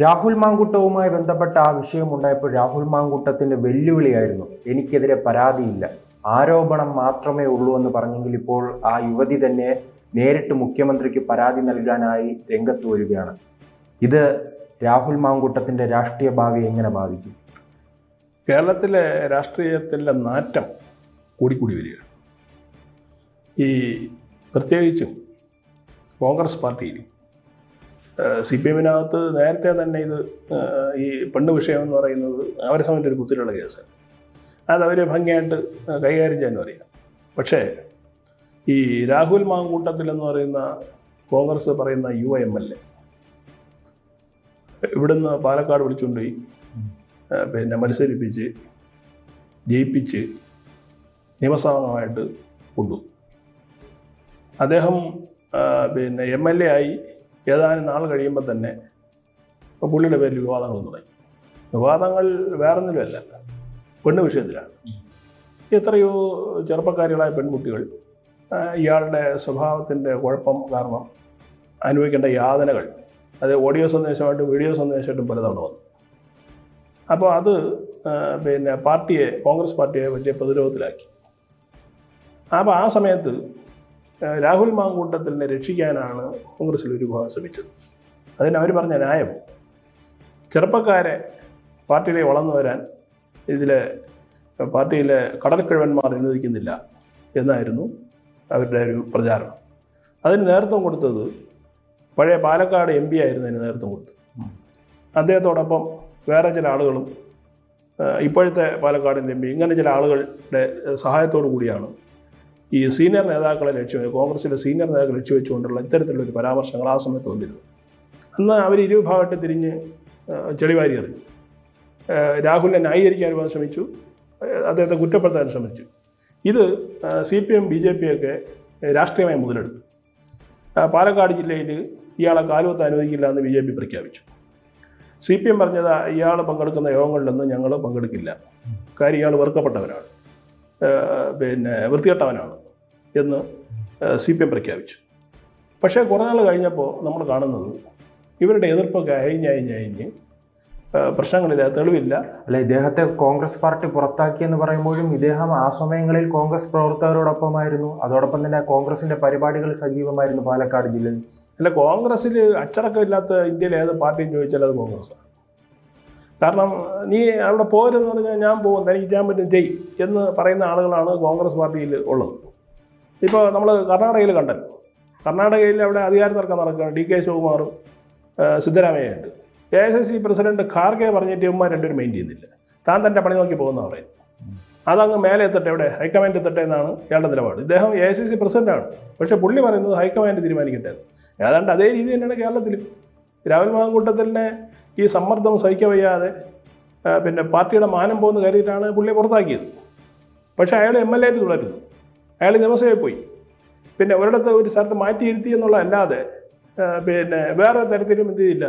രാഹുൽ മാങ്കുട്ടവുമായി ബന്ധപ്പെട്ട ആ വിഷയം ഉണ്ടായപ്പോൾ രാഹുൽ മാങ്കുട്ടത്തിന്റെ വെല്ലുവിളിയായിരുന്നു. എനിക്കെതിരെ പരാതിയില്ല. ആരോപണം മാത്രമേ ഉള്ളൂ എന്ന് പറഞ്ഞെങ്കിൽ ഇപ്പോൾ ആ യുവതി തന്നെ നേരിട്ട് മുഖ്യമന്ത്രിക്ക് പരാതി നൽകാനായി രംഗത്ത് വരികയാണ്. ഇത് രാഹുൽ മാങ്കൂട്ടത്തിന്റെ രാഷ്ട്രീയ ഭാവി എങ്ങനെ ബാധിക്കും? കേരളത്തിലെ രാഷ്ട്രീയത്തിലെ നാറ്റം കൂടിക്കൂടി വരിക. ഈ പ്രത്യേകിച്ചും കോൺഗ്രസ് പാർട്ടിയിൽ സി പി എമ്മിനകത്ത് നേരത്തെ തന്നെ ഇത് ഈ പെണ്ണ് വിഷയം എന്ന് പറയുന്നത് അവരെ സംബന്ധിച്ച് ഒരു കുത്തിലുള്ള കേസാണ് അത് അവരെ ഭംഗിയായിട്ട് കൈകാര്യം ചെയ്യാനും അറിയാം. പക്ഷേ ഈ രാഹുൽ മാങ്കൂട്ടത്തിൽ എന്ന് പറയുന്ന കോൺഗ്രസ് പറയുന്ന യു എം എൽ എ ഇവിടുന്ന് പാലക്കാട് വിളിച്ചുകൊണ്ട് പോയി. പിന്നെ മത്സരിപ്പിച്ച് ജയിപ്പിച്ച് നിയമസഭാംഗമായിട്ട് കൊണ്ടു അദ്ദേഹം പിന്നെ എം എൽ എ ആയി ഏതാനും നാൾ കഴിയുമ്പോൾ തന്നെ ഇപ്പോൾ പുള്ളിയുടെ പേരിൽ വിവാദങ്ങൾ തുടങ്ങി. വിവാദങ്ങൾ വേറൊന്നിലുമല്ല പെണ്ണ് വിഷയത്തിലാണ്. എത്രയോ ചെറുപ്പക്കാരികളായ പെൺകുട്ടികൾ ഇയാളുടെ സ്വഭാവത്തിന്റെ കുഴപ്പം കാരണം അനുഭവിക്കേണ്ട യാതനകൾ അത് ഓഡിയോ സന്ദേശമായിട്ടും വീഡിയോ സന്ദേശമായിട്ടും പലതവണ വന്നു. അപ്പോൾ അത് പിന്നെ പാർട്ടിയെ കോൺഗ്രസ് പാർട്ടിയെ വലിയ പ്രതിരോധത്തിലാക്കി. അപ്പോൾ ആ സമയത്ത് രാഹുൽ മാങ്കൂട്ടത്തിനെ രക്ഷിക്കാനാണ് കോൺഗ്രസിൽ ഒരു വിഭാഗം ശ്രമിച്ചത്. അതിന് അവർ പറഞ്ഞ ന്യായം ചെറുപ്പക്കാരെ പാർട്ടിയിലേക്ക് വളർന്നു വരാൻ ഇതിൽ പാർട്ടിയിലെ കടൽക്കിഴവന്മാർ അനുവദിക്കുന്നില്ല എന്നായിരുന്നു അവരുടെ ഒരു പ്രചാരണം. അതിന് നേതൃത്വം കൊടുത്തത് പഴയ പാലക്കാട് എം പി ആയിരുന്നു അതിന് നേതൃത്വം കൊടുത്തത്. അദ്ദേഹത്തോടൊപ്പം വേറെ ചില ആളുകളും ഇപ്പോഴത്തെ പാലക്കാടിന്റെ എം പി ഇങ്ങനെ ചില ആളുകളുടെ സഹായത്തോടു കൂടിയാണ് ഈ സീനിയർ നേതാക്കളെ ലക്ഷ്യം കോൺഗ്രസിലെ സീനിയർ നേതാക്കളെ ലക്ഷ്യം വെച്ചുകൊണ്ടുള്ള ഇത്തരത്തിലുള്ള ഒരു പരാമർശങ്ങൾ ആ സമയത്ത് വന്നിരുന്നു. അന്ന് അവർ ഇരുവിഭാഗമായിട്ട് തിരിഞ്ഞ് ചെളിവാരി എറിഞ്ഞു രാഹുലിനെ ന്യായീകരിക്കാൻ ശ്രമിച്ചു. അദ്ദേഹത്തെ കുറ്റപ്പെടുത്താൻ ശ്രമിച്ചു. ഇത് C P M B J P ഒക്കെ രാഷ്ട്രീയമായി മുതലെടുത്തു. പാലക്കാട് ജില്ലയിൽ ഇയാളെ കാലുവത്ത് അനുവദിക്കില്ല എന്ന് ബി ജെ പി പ്രഖ്യാപിച്ചു. സി പി എം പറഞ്ഞത് ഇയാൾ പങ്കെടുക്കുന്ന യോഗങ്ങളിലൊന്നും ഞങ്ങൾ പങ്കെടുക്കില്ല. കാര്യം ഇയാൾ വെറുക്കപ്പെട്ടവനാണ് ആ, പിന്നെ വൃത്തികെട്ടവനാണ് എന്ന് സി പി എം പ്രഖ്യാപിച്ചു. പക്ഷേ കുറേ നാൾ കഴിഞ്ഞപ്പോൾ നമ്മൾ കാണുന്നത് ഇവരുടെ എതിർപ്പൊക്കെ അയഞ്ഞ് അയഞ്ഞ് അയഞ്ഞ് പ്രശ്നങ്ങളില്ല തെളിവില്ല. അല്ല ഇദ്ദേഹത്തെ കോൺഗ്രസ് പാർട്ടി പുറത്താക്കിയെന്ന് പറയുമ്പോഴും ഇദ്ദേഹം ആ സമയങ്ങളിൽ കോൺഗ്രസ് പ്രവർത്തകരോടൊപ്പമായിരുന്നു. അതോടൊപ്പം തന്നെ കോൺഗ്രസിന്റെ പരിപാടികൾ സജീവമായിരുന്നു പാലക്കാട് ജില്ലയിൽ. അല്ല കോൺഗ്രസ്സിൽ അച്ചടക്കമില്ലാത്ത ഇന്ത്യയിലെ ഏത് പാർട്ടിയും ചോദിച്ചാൽ അത് കോൺഗ്രസ്സാണ്. കാരണം നീ അവിടെ പോരെന്ന് പറഞ്ഞാൽ ഞാൻ പോകും തനിക്ക് ചെയ്യാൻ പറ്റും ചെയ് എന്ന് പറയുന്ന ആളുകളാണ് കോൺഗ്രസ് പാർട്ടിയിൽ ഉള്ളത്. ഇപ്പോൾ നമ്മൾ കർണാടകയിൽ കണ്ടല്ലോ. കർണാടകയിൽ അവിടെ അധികാര തർക്കം നടക്കുകയാണ്. ഡി കെ ശിവകുമാറും Siddaramaiah സിദ്ധരാമയ്യയുണ്ട് A S S C president Kharge പറഞ്ഞിട്ട് ഇവന്മാർ രണ്ടുപേരും മെയിൻ ചെയ്യുന്നില്ല. താൻ തന്റെ പണി നോക്കി പോകുന്ന പറയുന്നത് അതങ്ങ് മേലെ എത്തട്ടെ എവിടെ ഹൈക്കമാൻഡ് എത്തട്ടെ എന്നാണ് ഇയാളുടെ നിലപാട്. ഇദ്ദേഹം എ സി സി പ്രസിഡന്റാണ് പക്ഷേ പുള്ളി പറയുന്നത് ഹൈക്കമാൻഡ് തീരുമാനിക്കട്ടെ. ഏതാണ്ട് അതേ രീതി തന്നെയാണ് കേരളത്തിലും. രാഹുൽ മാങ്കൂട്ടത്തിനെ ഈ സമ്മർദ്ദം സഹിക്കാൻ വയ്യാതെ പിന്നെ പാർട്ടിയുടെ മാനം പോകുന്ന കാര്യത്തിലാണ് പുള്ളിയെ പുറത്താക്കിയത്. പക്ഷേ അയാൾ എം എൽ എ ആയിട്ട് തുടരുന്നു. അയാൾ നിയമസഭയിൽ പോയി. പിന്നെ ഒരിടത്ത് ഒരു സ്ഥലത്ത് മാറ്റിയിരുത്തി എന്നുള്ള അല്ലാതെ പിന്നെ വേറെ തരത്തിലും എന്ത് ചെയ്തില്ല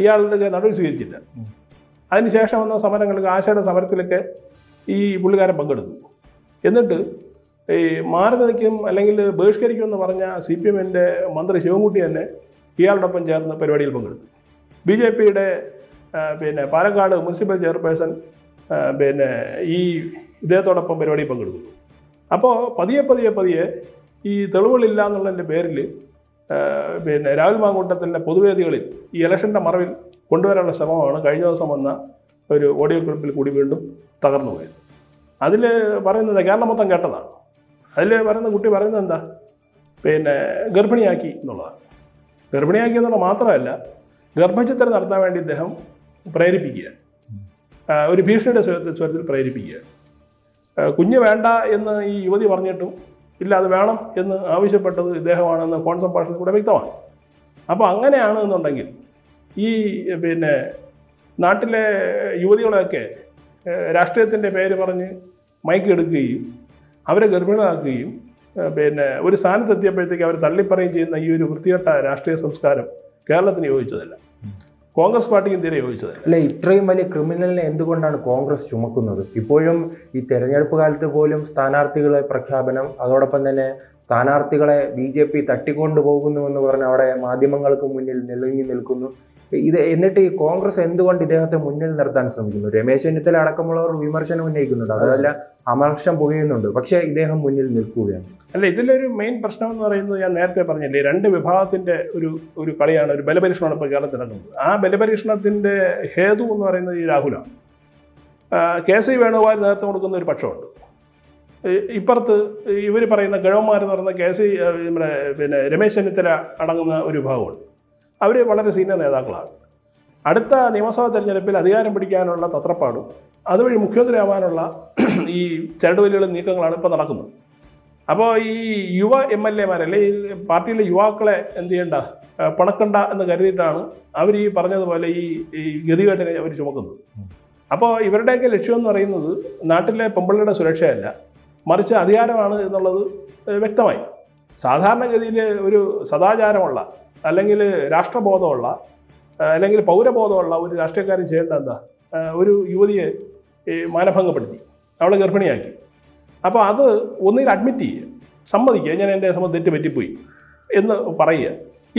ഇയാളുടെ നടപടി സ്വീകരിച്ചില്ല. അതിനുശേഷം വന്ന സമരങ്ങൾക്ക് ആശയുടെ സമരത്തിലൊക്കെ ഈ പുള്ളിക്കാരൻ പങ്കെടുത്തു. എന്നിട്ട് ഈ മാറി നിൽക്കും അല്ലെങ്കിൽ ബഹിഷ്കരിക്കുമെന്ന് പറഞ്ഞ സി പി എമ്മിന്റെ മന്ത്രി ശിവൻകുട്ടി തന്നെ ഇയാളോടൊപ്പം ചേർന്ന് പരിപാടിയിൽ പങ്കെടുത്തു. ബി ജെ പിയുടെ പിന്നെ പാലക്കാട് മുനിസിപ്പൽ ചെയർപേഴ്സൺ പിന്നെ ഈ ഇദ്ദേഹത്തോടൊപ്പം പരിപാടിയിൽ പങ്കെടുത്തു അപ്പോൾ പതിയെ പതിയെ പതിയെ ഈ തെളിവുകളില്ല എന്നുള്ളതിന്റെ പേരിൽ പിന്നെ രാഹുൽ മാങ്കൂട്ടത്തിന്റെ പൊതുവേദികളിൽ ഈ ഇലക്ഷന്റെ മറവിൽ കൊണ്ടുവരാനുള്ള ശ്രമമാണ് കഴിഞ്ഞ ദിവസം വന്ന ഒരു ഓഡിയോ ക്ലിപ്പിൽ കൂടി വീണ്ടും തകർന്നു പോയത്. അതിൽ പറയുന്നത് കേരളം മൊത്തം കേട്ടതാണ്. അതിൽ പറയുന്ന കുട്ടി പറയുന്നത് എന്താ? പിന്നെ ഗർഭിണിയാക്കി എന്നുള്ളതാണ്. ഗർഭിണിയാക്കി എന്നുള്ളത് മാത്രമല്ല ഗർഭചിത്രം നടത്താൻ വേണ്ടി ഇദ്ദേഹം പ്രേരിപ്പിക്കുക. ഒരു ഭീഷണിയുടെ സ്വരത്തിൽ പ്രേരിപ്പിക്കുക. കുഞ്ഞ് വേണ്ട എന്ന് ഈ യുവതി പറഞ്ഞിട്ടും ഇല്ല അത് വേണം എന്ന് ആവശ്യപ്പെട്ടത് ഇദ്ദേഹമാണെന്ന് ഫോൺ സംഭാഷണത്തിൽ കൂടെ വ്യക്തമാണ്. അപ്പോൾ അങ്ങനെയാണ് എന്നുണ്ടെങ്കിൽ ഈ പിന്നെ നാട്ടിലെ യുവതികളെയൊക്കെ രാഷ്ട്രീയത്തിന്റെ പേര് പറഞ്ഞ് മയക്കെടുക്കുകയും അവരെ ഗർഭിണികളാക്കുകയും പിന്നെ ഒരു സ്ഥാനത്തെത്തിയപ്പോഴത്തേക്ക് അവർ തള്ളിപ്പറയുകയും ചെയ്യുന്ന ഈ ഒരു വൃത്തികെട്ട രാഷ്ട്രീയ സംസ്കാരം കേരളത്തിന് യോജിച്ചതല്ല. കോൺഗ്രസ് പാർട്ടിക്കും തീരെ യോജിച്ചത്? അല്ല ഇത്രയും വലിയ ക്രിമിനലിനെ എന്തുകൊണ്ടാണ് കോൺഗ്രസ് ചുമക്കുന്നത്? ഇപ്പോഴും ഈ തെരഞ്ഞെടുപ്പ് കാലത്ത് പോലും സ്ഥാനാർത്ഥികളെ പ്രഖ്യാപനം അതോടൊപ്പം തന്നെ സ്ഥാനാർത്ഥികളെ ബി ജെ പി തട്ടിക്കൊണ്ടു പോകുന്നുവെന്ന് പറഞ്ഞ് അവിടെ മാധ്യമങ്ങൾക്ക് മുന്നിൽ നിലങ്ങി നിൽക്കുന്നു. ഇത് എന്നിട്ട് ഈ കോൺഗ്രസ് എന്തുകൊണ്ട് ഇദ്ദേഹത്തെ മുന്നിൽ നിർത്താൻ ശ്രമിക്കുന്നു? രമേശ് ചെന്നിത്തല അടക്കമുള്ളവർ വിമർശനം ഉന്നയിക്കുന്നുണ്ട്. അതല്ല അമർഷം പുകയുന്നുണ്ട്. പക്ഷേ ഇദ്ദേഹം മുന്നിൽ നിൽക്കുകയാണ്. അല്ല ഇതിലൊരു മെയിൻ പ്രശ്നം എന്ന് പറയുന്നത് ഞാൻ നേരത്തെ പറഞ്ഞില്ലേ രണ്ട് വിഭാഗത്തിന്റെ ഒരു ഒരു കളിയാണ് ഒരു ബലപരീക്ഷണമാണ് ഇപ്പോൾ കേരളത്തിൽ നടക്കുന്നത് ആ ബലപരീക്ഷണത്തിന്റെ ഹേതു എന്ന് പറയുന്നത് ഈ രാഹുലാണ്. കെ സി വേണുഗോപാൽ നേതൃത്വം കൊടുക്കുന്ന ഒരു പക്ഷമുണ്ട് ഇപ്പുറത്ത് ഇവർ പറയുന്ന കിഴവന്മാരെന്ന് പറയുന്ന കെ സി നമ്മുടെ പിന്നെ രമേശ് ചെന്നിത്തല അടങ്ങുന്ന ഒരു വിഭാഗമുണ്ട്. അവർ വളരെ സീനിയർ നേതാക്കളാണ്. അടുത്ത നിയമസഭാ തെരഞ്ഞെടുപ്പിൽ അധികാരം പിടിക്കാനുള്ള തത്രപ്പാടും അതുവഴി മുഖ്യമന്ത്രിയാവാനുള്ള ഈ ചരടുവലികളും നീക്കങ്ങളാണ് ഇപ്പോൾ നടക്കുന്നത്. അപ്പോൾ ഈ യുവ എം എൽ എമാർ അല്ലെങ്കിൽ പാർട്ടിയിലെ യുവാക്കളെ എന്ത് ചെയ്യണ്ട പണക്കണ്ട എന്ന് കരുതിയിട്ടാണ് അവർ ഈ പറഞ്ഞതുപോലെ ഈ ഈ ഗതികേട്ടിനെ അവർ ചുമക്കുന്നത്. അപ്പോൾ ഇവരുടെയൊക്കെ ലക്ഷ്യം എന്ന് പറയുന്നത് നാട്ടിലെ പെമ്പിള്ളയുടെ സുരക്ഷയല്ല മറിച്ച് അധികാരമാണ് എന്നുള്ളത് വ്യക്തമായി. സാധാരണഗതിയിൽ ഒരു സദാചാരമുള്ള അല്ലെങ്കിൽ രാഷ്ട്രബോധമുള്ള അല്ലെങ്കിൽ പൗരബോധമുള്ള ഒരു രാഷ്ട്രീയക്കാരൻ ചെയ്യേണ്ട എന്താ? ഒരു യുവതിയെ മാനഭംഗപ്പെടുത്തി അവളെ ഗർഭിണിയാക്കി. അപ്പോൾ അത് ഒന്നിൽ അഡ്മിറ്റ് ചെയ്യുക സമ്മതിക്കുക ഞാൻ എന്റെ സമയത്ത് തെറ്റ് പറ്റിപ്പോയി എന്ന് പറയുക.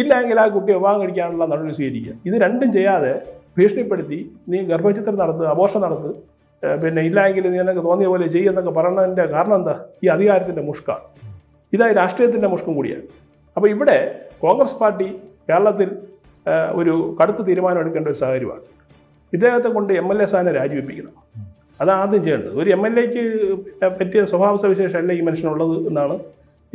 ഇല്ലെങ്കിൽ ആ കുട്ടിയെ വിവാഹം കഴിക്കാനുള്ള നടപടി സ്വീകരിക്കുക. ഇത് രണ്ടും ചെയ്യാതെ ഭീഷണിപ്പെടുത്തി നീ ഗർഭചിത്രം നടത്ത് അപോഷം നടത്ത് പിന്നെ ഇല്ലെങ്കിൽ നീ എന്നൊക്കെ തോന്നിയ പോലെ ചെയ്യുന്നൊക്കെ പറയുന്നതിന്റെ കാരണം എന്താ? ഈ അധികാരത്തിന്റെ മുഷ്കാണ്. ഇതായി രാഷ്ട്രീയത്തിന്റെ മുഷ്കം കൂടിയാണ്. അപ്പോൾ ഇവിടെ കോൺഗ്രസ് പാർട്ടി കേരളത്തിൽ ഒരു കടുത്ത തീരുമാനം എടുക്കേണ്ട ഒരു സാഹചര്യമാണ്. ഇദ്ദേഹത്തെ കൊണ്ട് എം എൽ എ സ്ഥാനം രാജിവെപ്പിക്കണം. അതാണ് ആദ്യം ചെയ്യേണ്ടത്. ഒരു എം എൽ എക്ക് പറ്റിയ സ്വഭാവ സവിശേഷമല്ല ഈ മനുഷ്യനുള്ളത് എന്നാണ്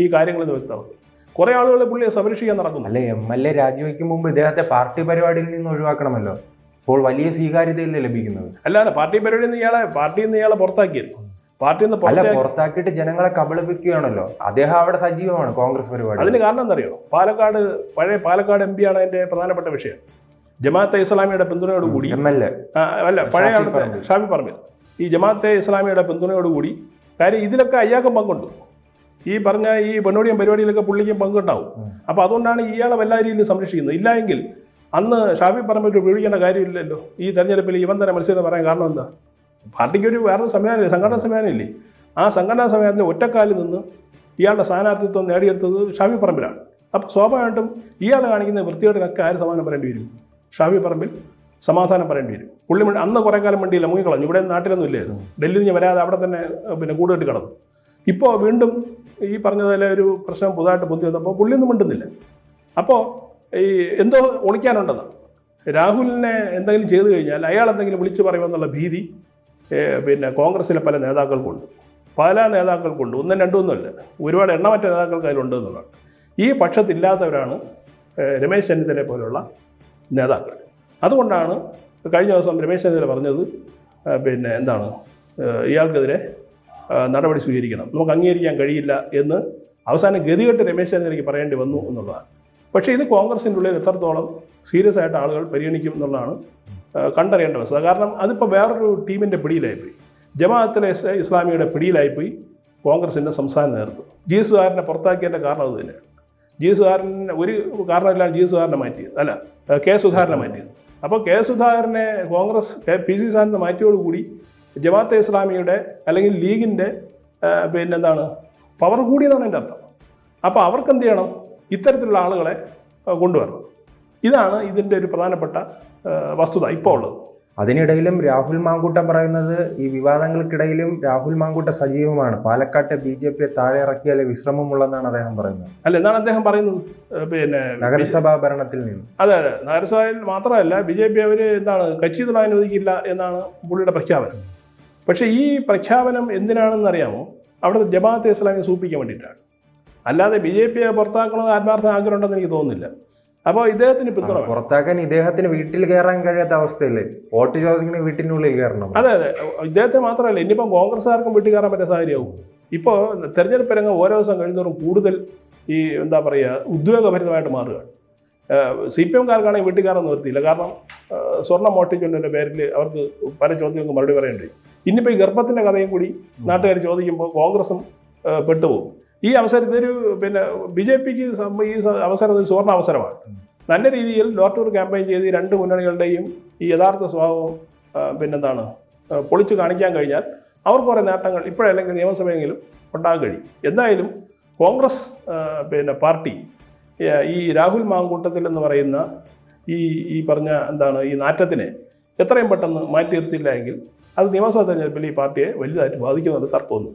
ഈ കാര്യങ്ങളിൽ നിന്ന് വ്യക്തമാക്കുന്നത് കുറേ ആളുകൾ പുള്ളിയെ സംരക്ഷിക്കാൻ നടക്കുന്നു. അല്ലെ എം എൽ എ രാജിവെക്കും മുമ്പ് ഇദ്ദേഹത്തെ പാർട്ടി പരിപാടിയിൽ നിന്ന് ഒഴിവാക്കണമല്ലോ. അപ്പോൾ വലിയ സ്വീകാര്യതയല്ലേ ലഭിക്കുന്നത്? അല്ലാതെ പാർട്ടി പരിപാടിയിൽ നിന്ന് ഇയാളെ പാർട്ടിയിൽ നിന്ന് ഇയാളെ പുറത്താക്കിയത് അല്ല പുറത്താക്കിയിട്ട് ജനങ്ങളെ കബളിപ്പിക്കുകയാണല്ലോ. അദ്ദേഹം അവിടെ സജീവമാണ് കോൺഗ്രസ് പരിപാടി അതിന് കാരണം എന്തറിയോ? പാലക്കാട് പഴയ പാലക്കാട് എം ആണ് അതിന്റെ പ്രധാനപ്പെട്ട വിഷയം. ജമാഅത്തെ ഇസ്ലാമിയുടെ പിന്തുണയോടുകൂടി എം എൽ എ. അല്ല പഴയ ഷാഫി അവിടുത്തെ പറമ്പിൽ. ഷാഫി പറമ്പിൽ. ഈ ജമാഅത്തെ ഇസ്ലാമിയുടെ പിന്തുണയോടുകൂടി കാര്യം ഇതിലൊക്കെ അയ്യാക്കും പങ്കുണ്ട്. ഈ പറഞ്ഞ ഈ പെണ്ണോടിയും പരിപാടിയിലൊക്കെ പുള്ളിക്കും പങ്കുണ്ടാവും. അപ്പൊ അപ്പോൾ അതുകൊണ്ടാണ് ഇയാളെ എല്ലാ രീതിയിലും സംരക്ഷിക്കുന്നത്. ഇല്ല എങ്കിൽ അന്ന് ഷാഫി പറമ്പിൽ വിളിക്കേണ്ട കാര്യമില്ലല്ലോ. ഈ തെരഞ്ഞെടുപ്പിൽ ഇവൻ തന്നെ മത്സരം പറയാൻ കാരണം എന്താ? പാർട്ടിക്ക് ഒരു വേറൊരു സംവിധാനമില്ല സംഘടനാ സംവിധാനമില്ലേ? ആ സംഘടനാ സംവിധാനത്തിൽ ഒറ്റക്കാലിൽ നിന്ന് ഇയാളുടെ സ്ഥാനാർത്ഥിത്വം നേടിയെടുത്തത് ഷാഫി പറമ്പിലാണ്. അപ്പോൾ സ്വാഭാവികമായിട്ടും ഇയാൾ കാണിക്കുന്ന വൃത്തികേടിനൊക്കെ ആര് സമാധാനം പറയേണ്ടി വരും? ഷാഫി പറമ്പിൽ സമാധാനം പറയേണ്ടി വരും. പുള്ളി മണ്ടി അന്ന് കുറേ കാലം വേണ്ടിയില്ല മുങ്ങിക്കളഞ്ഞു ഇവിടെ നാട്ടിലൊന്നും ഇല്ലായിരുന്നു. ഡൽഹിയിൽ നിന്ന് വരാതെ അവിടെ തന്നെ പിന്നെ കൂടുതലിട്ട് കിടന്നു. ഇപ്പോൾ വീണ്ടും ഈ പറഞ്ഞതുപോലെ ഒരു പ്രശ്നം പുതുതായിട്ട് ബുദ്ധി വന്നപ്പോൾ പുള്ളിയൊന്നും മിണ്ടുന്നില്ല. അപ്പോൾ ഈ എന്തോ ഒളിക്കാനുണ്ടെന്ന്. രാഹുലിനെ എന്തെങ്കിലും ചെയ്തു കഴിഞ്ഞാൽ അയാൾ എന്തെങ്കിലും വിളിച്ചു പറയുമെന്നുള്ള ഭീതി പിന്നെ കോൺഗ്രസിലെ പല നേതാക്കൾക്കുണ്ട്. പല നേതാക്കൾക്കുണ്ട്. ഒന്നും രണ്ടുമൊന്നുമല്ല. ഒരുപാട് എണ്ണമറ്റ നേതാക്കൾക്ക് അതിലുണ്ട് എന്നുള്ളതാണ്. ഈ പക്ഷത്തില്ലാത്തവരാണ് രമേശ് ചെന്നിത്തലയെ പോലുള്ള നേതാക്കൾ. അതുകൊണ്ടാണ് കഴിഞ്ഞ ദിവസം രമേശ് ചെന്നിത്തല പറഞ്ഞത് പിന്നെ എന്താണ് ഇയാൾക്കെതിരെ നടപടി സ്വീകരിക്കണം. നമുക്ക് അംഗീകരിക്കാൻ കഴിയില്ല എന്ന് അവസാനം ഗതികെട്ട് രമേശ് ചെന്നിത്തലയ്ക്ക് പറയേണ്ടി വന്നു എന്നുള്ളതാണ്. പക്ഷേ ഇത് കോൺഗ്രസിന്റെ ഉള്ളിൽ എത്രത്തോളം സീരിയസ് ആയിട്ട് ആളുകൾ പരിഗണിക്കും എന്നുള്ളതാണ് കണ്ടറിയേണ്ട വസ്തുത കാരണം അതിപ്പോൾ വേറൊരു ടീമിന്റെ പിടിയിലായിപ്പോയി. ജമാഅത്തിലെ ഇസ് ഇസ്ലാമിയുടെ പിടിയിലായിപ്പോയി. കോൺഗ്രസിന്റെ സംസ്ഥാന നേതൃത്വം. ജി സുധാരനെ പുറത്താക്കിയതിന്റെ കാരണം അത് തന്നെയാണ്. ജി സുധാരൻ ഒരു കാരണമില്ലാതെ ജി സുധാരനെ മാറ്റിയത്. അല്ല കെ സുധാകരനെ മാറ്റിയത്. അപ്പോൾ കെ സുധാകരനെ കോൺഗ്രസ് കെ പി സി സാറിനെ മാറ്റിയോടുകൂടി ജമാഅത്തെ ഇസ്ലാമിയുടെ അല്ലെങ്കിൽ ലീഗിന്റെ പിന്നെ പിന്നെന്താണ് പവർ കൂടിയതാണ് എന്റെ അർത്ഥം. അപ്പോൾ അവർക്ക് എന്ത് ചെയ്യണം? ഇത്തരത്തിലുള്ള ആളുകളെ കൊണ്ടുവരണം. ഇതാണ് ഇതിന്റെ ഒരു പ്രധാനപ്പെട്ട വസ്തുത ഇപ്പോൾ ഉള്ളത്. അതിനിടയിലും രാഹുൽ മാങ്കൂട്ടം പറയുന്നത് ഈ വിവാദങ്ങൾക്കിടയിലും രാഹുൽ മാങ്കൂട്ട സജീവമാണ്. പാലക്കാട്ടെ ബി ജെ പിയെ താഴെ ഇറക്കിയാലേ വിശ്രമമുള്ളെന്നാണ് അദ്ദേഹം പറയുന്നത്. അല്ല എന്താണ് അദ്ദേഹം പറയുന്നത്? പിന്നെ നഗരസഭാ ഭരണത്തിൽ നിന്ന്. അതെ അതെ. നഗരസഭയിൽ മാത്രമല്ല ബി ജെ പി അവർ എന്താണ് കച്ചി തുടങ്ങാൻ അനുവദിക്കില്ല എന്നാണ് പുള്ളിയുടെ പ്രഖ്യാപനം. പക്ഷേ ഈ പ്രഖ്യാപനം എന്തിനാണെന്ന് അറിയാമോ? അവിടുത്തെ ജമാഅത്തെ ഇസ്ലാമിയെ സൂപ്പിക്കാൻ വേണ്ടിയിട്ടാണ്. അല്ലാതെ ബി ജെ പിയെ പുറത്താക്കണമെന്ന് ആത്മാർത്ഥ ആഗ്രഹം ഉണ്ടെന്ന് എനിക്ക് തോന്നുന്നില്ല. അപ്പോൾ ഇദ്ദേഹത്തിന് പിന്തുണ. പുറത്താക്കാൻ ഇദ്ദേഹത്തിന് വീട്ടിൽ കയറാൻ കഴിയാത്ത അവസ്ഥയല്ലേ? വോട്ട് ചോദിക്കണ വീട്ടിനുള്ളിൽ കയറണം. അതെ അതെ. ഇദ്ദേഹത്തിന് മാത്രമല്ല ഇനിയിപ്പം കോൺഗ്രസ്സുകാർക്കും വീട്ടിൽ കയറാൻ പറ്റിയ സാഹചര്യമാവും ഇപ്പോൾ തെരഞ്ഞെടുപ്പ് രംഗം ഓരോ ദിവസം കഴിയുന്നതോറും കൂടുതൽ ഈ എന്താ പറയുക ഉദ്യോഗഭരിതമായിട്ട് മാറുകയാണ് സി പി എംകാർക്കാണെങ്കിൽ വീട്ടിൽ കയറാൻ നിർത്തിയില്ല കാരണം സ്വർണം മോഷ്ടിച്ചുകൊണ്ടതിന്റെ പേരിൽ അവർക്ക് പല ചോദ്യങ്ങൾക്ക് മറുപടി പറയേണ്ടി ഇനിയിപ്പോൾ ഈ ഗർഭത്തിന്റെ കഥയും കൂടി നാട്ടുകാർ ചോദിക്കുമ്പോൾ കോൺഗ്രസും പെട്ടുപോകും. ഈ അവസരത്തിൽ ഒരു പിന്നെ ബി ജെ പിക്ക് ഈ അവസരം ഒരു സുവർണ അവസരമാണ്. നല്ല രീതിയിൽ ഡോർ ടു ക്യാമ്പയിൻ ചെയ്ത് ഈ രണ്ട് മുന്നണികളുടെയും ഈ യഥാർത്ഥ സ്വഭാവം പിന്നെന്താണ് പൊളിച്ചു കാണിക്കാൻ കഴിഞ്ഞാൽ അവർക്ക് കുറേ നേട്ടങ്ങൾ ഇപ്പോഴല്ലെങ്കിൽ നിയമസഭയെങ്കിലും ഉണ്ടാകാൻ കഴിയും. എന്തായാലും കോൺഗ്രസ് പിന്നെ പാർട്ടി ഈ രാഹുൽ മാങ്കൂട്ടത്തിൽ എന്ന് പറയുന്ന ഈ ഈ പറഞ്ഞ എന്താണ് ഈ നാറ്റത്തിനെ എത്രയും പെട്ടെന്ന് മാറ്റി നിർത്തിയില്ല എങ്കിൽ അത് നിയമസഭാ തെരഞ്ഞെടുപ്പിൽ ഈ പാർട്ടിയെ വലുതായിട്ട് ബാധിക്കുന്നുണ്ട് തർക്കമൊന്നും